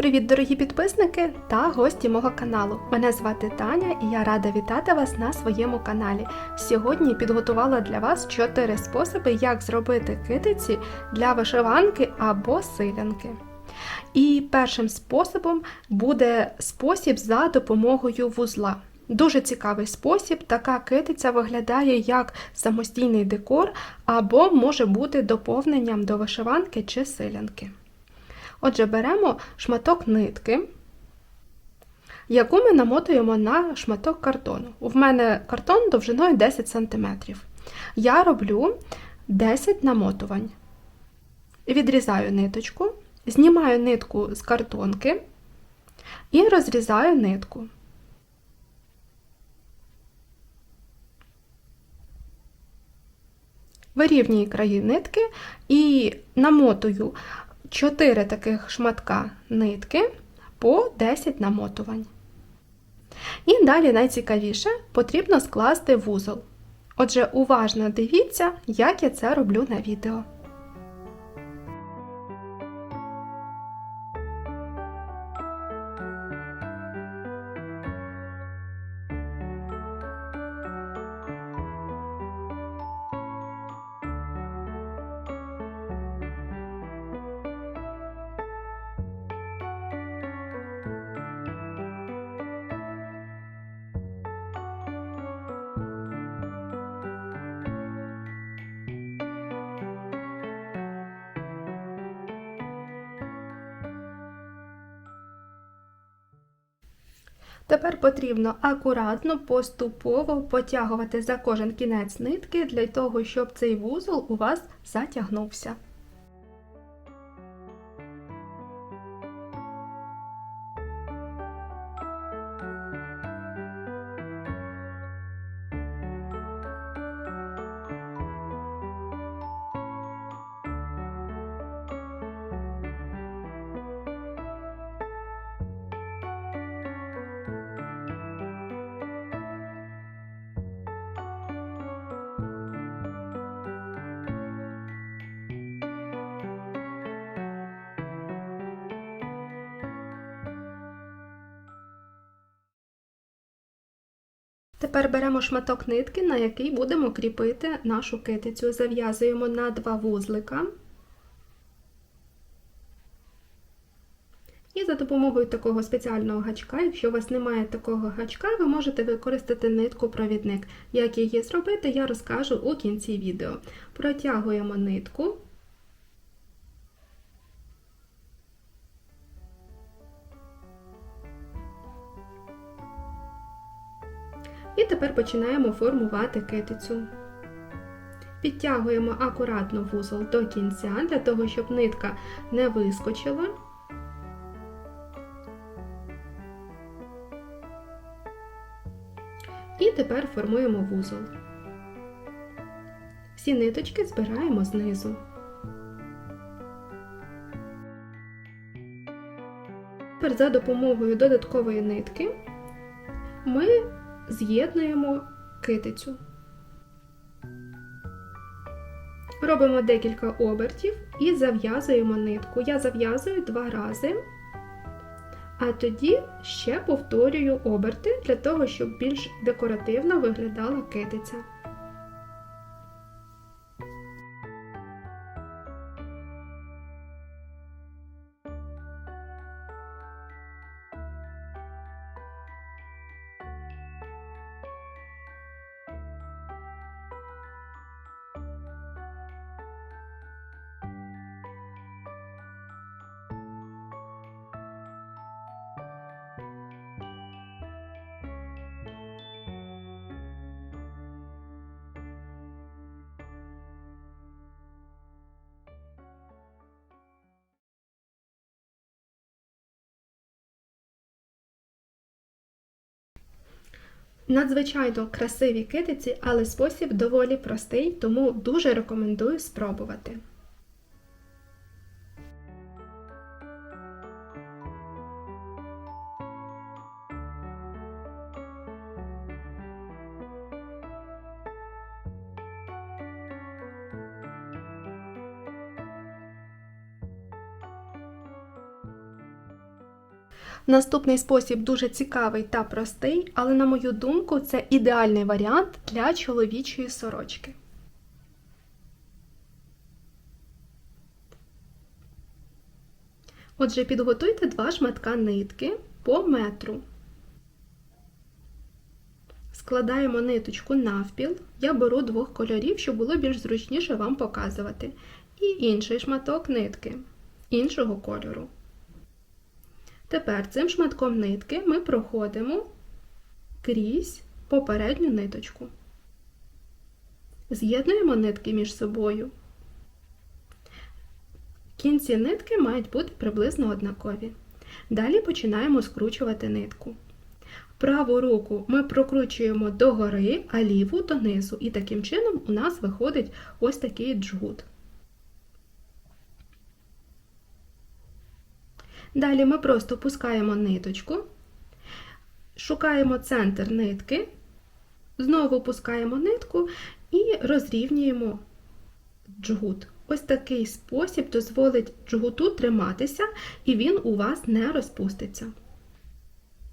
Привіт, дорогі підписники та гості мого каналу. Мене звати Таня і я рада вітати вас на своєму каналі. Сьогодні підготувала для вас 4 способи, як зробити китиці для вишиванки або силянки. І першим способом буде спосіб за допомогою вузла. Дуже цікавий спосіб. Така китиця виглядає як самостійний декор або може бути доповненням до вишиванки чи силянки. Отже, беремо шматок нитки, яку ми намотуємо на шматок картону. У мене картон довжиною 10 см. Я роблю 10 намотувань. Відрізаю ниточку, знімаю нитку з картонки і розрізаю нитку. Вирівнюю краї нитки і намотую 4 таких шматка нитки по 10 намотувань. І далі найцікавіше потрібно скласти вузол. Отже, уважно дивіться, як я це роблю на відео. Тепер потрібно акуратно, поступово потягувати за кожен кінець нитки для того, щоб цей вузол у вас затягнувся. Тепер беремо шматок нитки, на який будемо кріпити нашу китицю. Зав'язуємо на два вузлика. І за допомогою такого спеціального гачка, якщо у вас немає такого гачка, ви можете використати нитку-провідник. Як її зробити, я розкажу у кінці відео. Протягуємо нитку. І тепер починаємо формувати китицю. Підтягуємо акуратно вузол до кінця, для того, щоб нитка не вискочила. І тепер формуємо вузол. Всі ниточки збираємо знизу. Тепер за допомогою додаткової нитки ми з'єднуємо китицю. Робимо декілька обертів і зав'язуємо нитку. Я зав'язую два рази, а тоді ще повторюю оберти для того, щоб більш декоративно виглядала китиця. Надзвичайно красиві китиці, але спосіб доволі простий, тому дуже рекомендую спробувати. Наступний спосіб дуже цікавий та простий, але, на мою думку, це ідеальний варіант для чоловічої сорочки. Отже, підготуйте два шматка нитки по метру. Складаємо ниточку навпіл. Я беру двох кольорів, щоб було більш зручніше вам показувати. І інший шматок нитки іншого кольору. Тепер цим шматком нитки ми проходимо крізь попередню ниточку. З'єднуємо нитки між собою. Кінці нитки мають бути приблизно однакові. Далі починаємо скручувати нитку. Праву руку ми прокручуємо догори, а ліву донизу. І таким чином у нас виходить ось такий джгут. Далі ми просто пускаємо ниточку, шукаємо центр нитки, знову пускаємо нитку і розрівнюємо джгут. Ось такий спосіб дозволить джгуту триматися, і він у вас не розпуститься.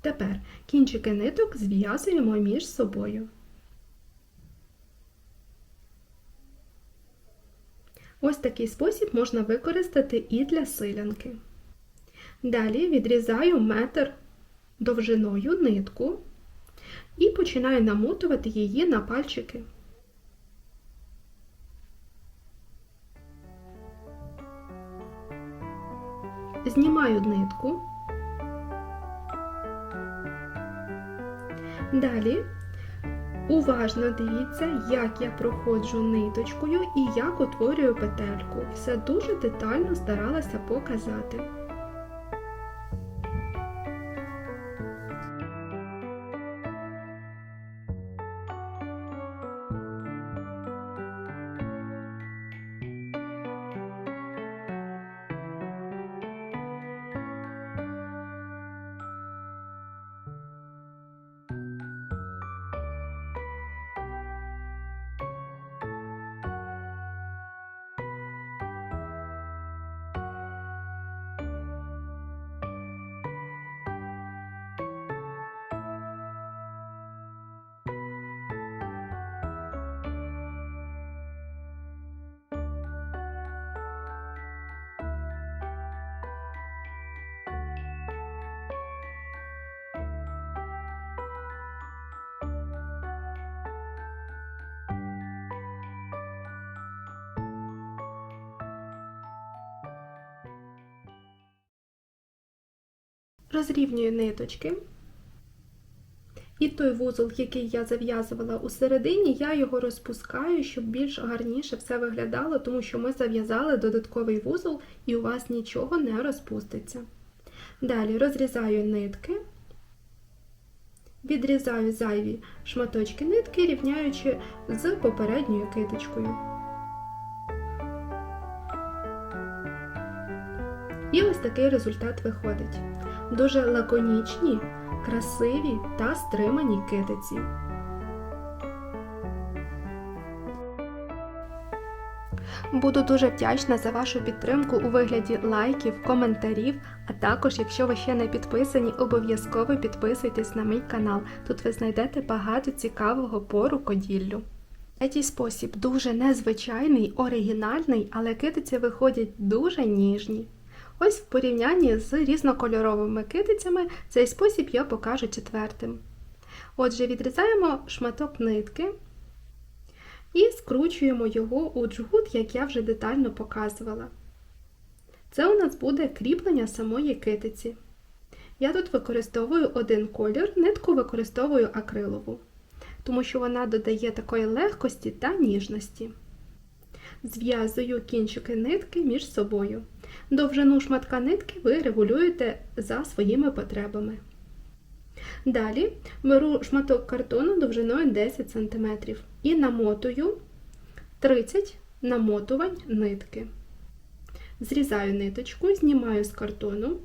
Тепер кінчики ниток зв'язуємо між собою. Ось такий спосіб можна використати і для силянки. Далі відрізаю метр довжиною нитку і починаю намотувати її на пальчики. Знімаю нитку. Далі уважно дивіться, як я проходжу ниточкою і як утворюю петельку. Все дуже детально старалася показати. Розрівнюю ниточки. І той вузол, який я зав'язувала у середині, я його розпускаю, щоб більш гарніше все виглядало, тому що ми зав'язали додатковий вузол і у вас нічого не розпуститься. Далі розрізаю нитки, відрізаю зайві шматочки нитки, рівняючи з попередньою киточкою. І ось такий результат виходить. Дуже лаконічні, красиві та стримані китиці. Буду дуже вдячна за вашу підтримку у вигляді лайків, коментарів, а також, якщо ви ще не підписані, обов'язково підписуйтесь на мій канал. Тут ви знайдете багато цікавого по рукоділлю. Третій спосіб дуже незвичайний, оригінальний, але китиці виходять дуже ніжні. Ось в порівнянні з різнокольоровими китицями цей спосіб я покажу четвертим. Отже, відрізаємо шматок нитки і скручуємо його у джгут, як я вже детально показувала. Це у нас буде кріплення самої китиці. Я тут використовую один колір, нитку використовую акрилову, тому що вона додає такої легкості та ніжності. Зв'язую кінчики нитки між собою. Довжину шматка нитки ви регулюєте за своїми потребами. Далі беру шматок картону довжиною 10 см і намотую 30 намотувань нитки. Зрізаю ниточку, знімаю з картону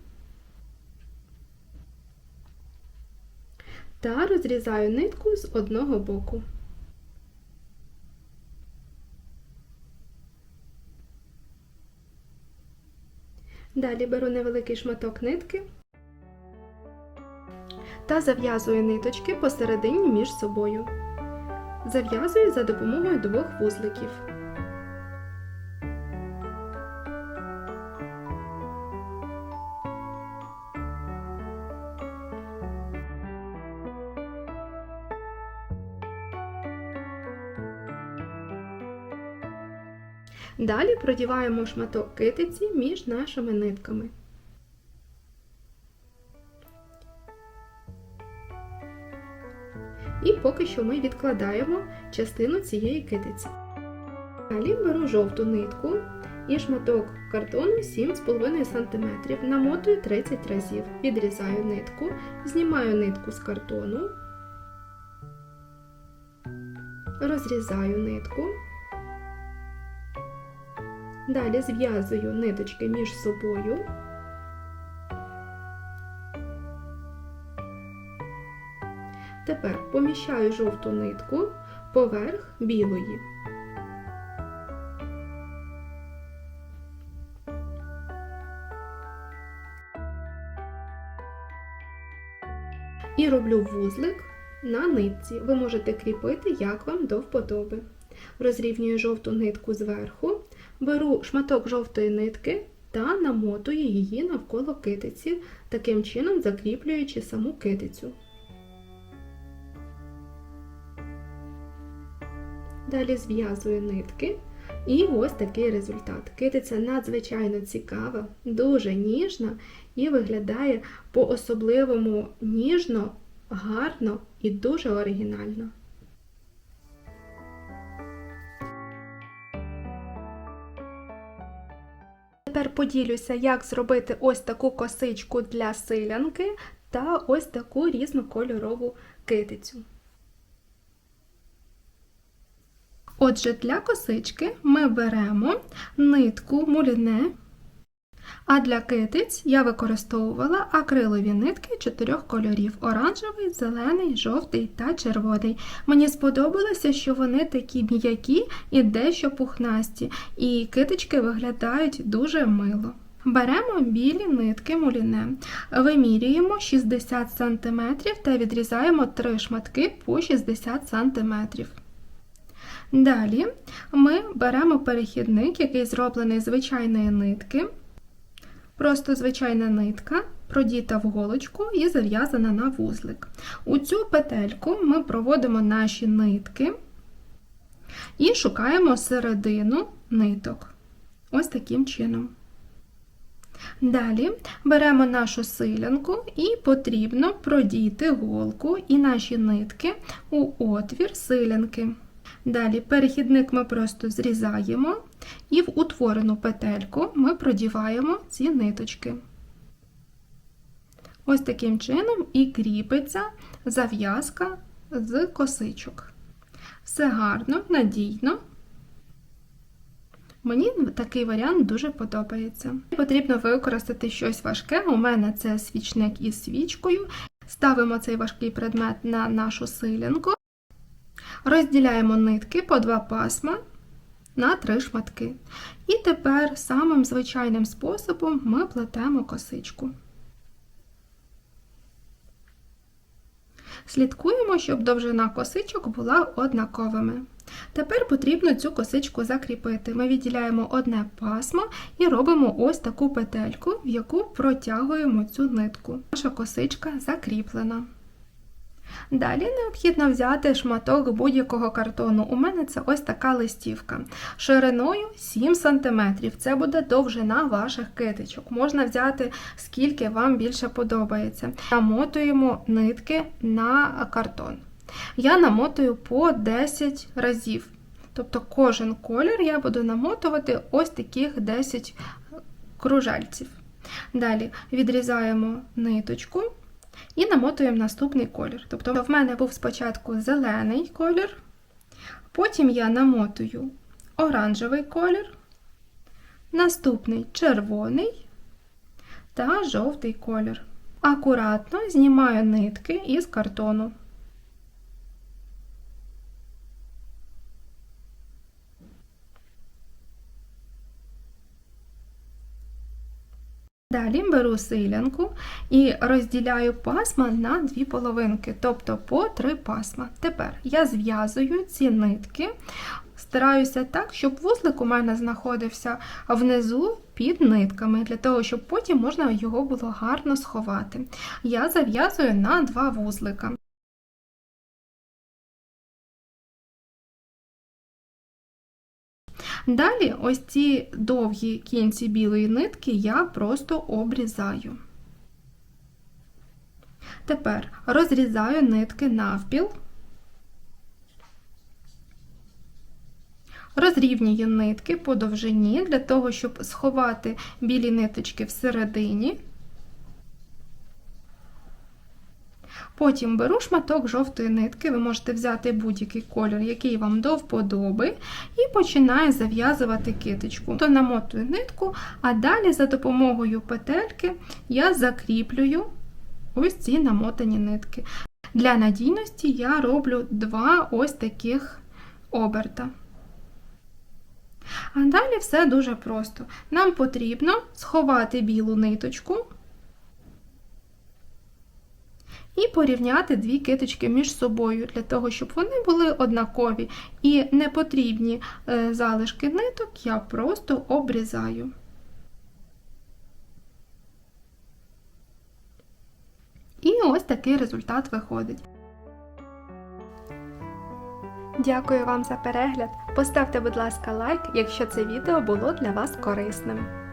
та розрізаю нитку з одного боку. Далі беру невеликий шматок нитки та зав'язую ниточки посередині між собою. Зав'язую за допомогою двох вузликів. Далі продіваємо шматок китиці між нашими нитками. І поки що ми відкладаємо частину цієї китиці. Далі беру жовту нитку і шматок картону 7,5 см, намотую 30 разів, відрізаю нитку, знімаю нитку з картону, розрізаю нитку. Далі зв'язую ниточки між собою. Тепер поміщаю жовту нитку поверх білої. І роблю вузлик на нитці. Ви можете кріпити, як вам до вподоби. Розрівнюю жовту нитку зверху, беру шматок жовтої нитки та намотую її навколо китиці, таким чином закріплюючи саму китицю. Далі зв'язую нитки. І ось такий результат. Китиця надзвичайно цікава, дуже ніжна і виглядає по-особливому ніжно, гарно і дуже оригінально. Поділюся, як зробити ось таку косичку для силянки та ось таку різнокольорову китицю. Отже, для косички ми беремо нитку муліне, а для китиць я використовувала акрилові нитки чотирьох кольорів: оранжевий, зелений, жовтий та червоний. Мені сподобалося, що вони такі м'які і дещо пухнасті, і китички виглядають дуже мило. Беремо білі нитки муліне, вимірюємо 60 см та відрізаємо 3 шматки по 60 см. Далі ми беремо перехідник, який зроблений з звичайної нитки. Просто звичайна нитка, продіта в голочку і зав'язана на вузлик. У цю петельку ми проводимо наші нитки і шукаємо середину ниток. Ось таким чином. Далі беремо нашу силянку і потрібно продіти голку і наші нитки у отвір силянки. Далі перехідник ми просто зрізаємо і в утворену петельку ми продіваємо ці ниточки. Ось таким чином і кріпиться зав'язка з косичок. Все гарно, надійно. Мені такий варіант дуже подобається. Потрібно використати щось важке. У мене це свічник із свічкою. Ставимо цей важкий предмет на нашу силянку. Розділяємо нитки по два пасма на три шматки. І тепер самим звичайним способом ми плетемо косичку. Слідкуємо, щоб довжина косичок була однаковими. Тепер потрібно цю косичку закріпити. Ми відділяємо одне пасмо і робимо ось таку петельку, в яку протягуємо цю нитку. Наша косичка закріплена. Далі необхідно взяти шматок будь-якого картону. У мене це ось така листівка. Шириною 7 см. Це буде довжина ваших китичок. Можна взяти скільки вам більше подобається. Намотуємо нитки на картон. Я намотую по 10 разів. Тобто кожен колір я буду намотувати ось таких 10 кружальців. Далі відрізаємо ниточку. І намотуємо наступний колір. Тобто, в мене був спочатку зелений колір, потім я намотую оранжевий колір, наступний червоний та жовтий колір. Акуратно знімаю нитки із картону. Далі беру силянку і розділяю пасма на дві половинки, тобто по три пасма. Тепер я зв'язую ці нитки, стараюся так, щоб вузлик у мене знаходився внизу під нитками, для того, щоб потім можна його було гарно сховати. Я зав'язую на два вузлика. Далі ось ці довгі кінці білої нитки я просто обрізаю. Тепер розрізаю нитки навпіл, розрівнюю нитки по довжині для того, щоб сховати білі ниточки всередині. Потім беру шматок жовтої нитки, ви можете взяти будь-який колір, який вам до вподоби, і починаю зав'язувати китичку. То намотую нитку, а далі за допомогою петельки я закріплюю ось ці намотані нитки. Для надійності я роблю два ось таких оберта. А далі все дуже просто. Нам потрібно сховати білу ниточку і порівняти дві киточки між собою, для того, щоб вони були однакові і непотрібні е, залишки ниток я просто обрізаю. І ось такий результат виходить. Дякую вам за перегляд. Поставте, будь ласка, лайк, якщо це відео було для вас корисним.